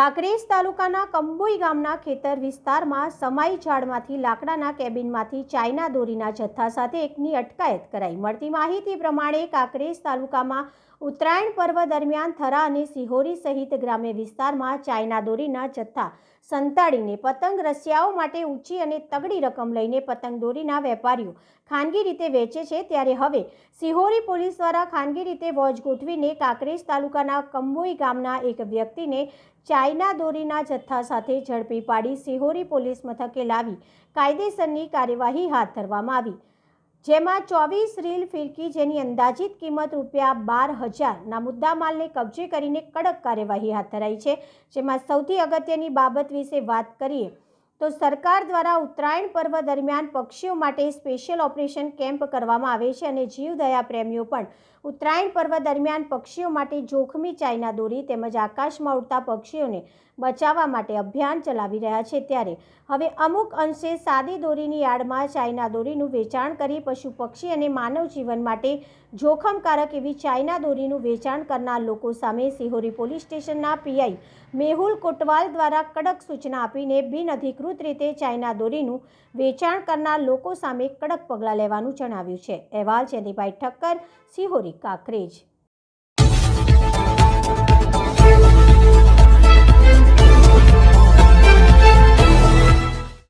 કાંકરેજ તાલુકાના કંબોઈ ગામના ખેતર વિસ્તારમાં સમાઈ ઝાડમાંથી લાકડાના કેબિનમાંથી ચાઇના દોરીના જથ્થા સાથે એકની અટકાયત કરાઈ. મળતી માહિતી પ્રમાણે કાંકરેજ તાલુકામાં ઉત્તરાયણ પર્વ દરમિયાન થરા અને સિહોરી સહિત ગ્રામ્ય વિસ્તારમાં ચાઇના દોરીના જથ્થા સંતાડીને પતંગ રસિયાઓ માટે ઊંચી અને તગડી રકમ લઈને પતંગ દોરીના વેપારીઓ ખાનગી રીતે વેચે છે. ત્યારે હવે સિહોરી પોલીસ દ્વારા ખાનગી રીતે વોચ ગોઠવીને કાંકરેજ તાલુકાના કંબોઈ ગામના એક વ્યક્તિને ચાઇના દોરીના જથ્થા સાથે ઝડપી પાડી સિહોરી પોલીસ મથકે લાવી કાયદેસરની કાર્યવાહી હાથ ધરવામાં આવી. જેમાં ચોવીસ રીલ ફિરકી જેની અંદાજિત કિંમત રૂપિયા બાર હજારના મુદ્દામાલને કબજે કરીને કડક કાર્યવાહી હાથ ધરાઈ છે. જેમાં સૌથી અગત્યની બાબત વિશે વાત કરીએ તો સરકાર દ્વારા ઉત્તરાયણ પર્વ દરમિયાન પક્ષીઓ માટે સ્પેશિયલ ઓપરેશન કેમ્પ કરવામાં આવે છે અને જીવદયા પ્રેમીઓ પણ. ઉત્તરાયણ પર્વ દરમિયાન પક્ષીઓ માટે જોખમી ચાઇના દોરી તેમજ આકાશમાં ઉડતા પક્ષીઓને બચાવવા માટે અભિયાન ચલાવી રહ્યા છે ત્યારે. હવે અમુક અંશે સાદી દોરીની યાર્ડમાં ચાઇના દોરીનું વેચાણ કરી પશુ પક્ષી અને માનવ જીવન માટે જોખમકારક એવી ચાઇના દોરીનું વેચાણ કરનાર લોકો સામે સિહોરી પોલીસ સ્ટેશનના પીઆઈ મેહુલ કોટવાલ દ્વારા કડક સૂચના આપીને બિનઅધિકૃત રીતે ચાઇના દોરીનું વેચાણ કરનાર લોકો સામે કડક પગલાં લેવાનું જણાવ્યું છે. અહેવાલ જયદીભાઈ ઠક્કર, સિહોરી કાંકરેજ.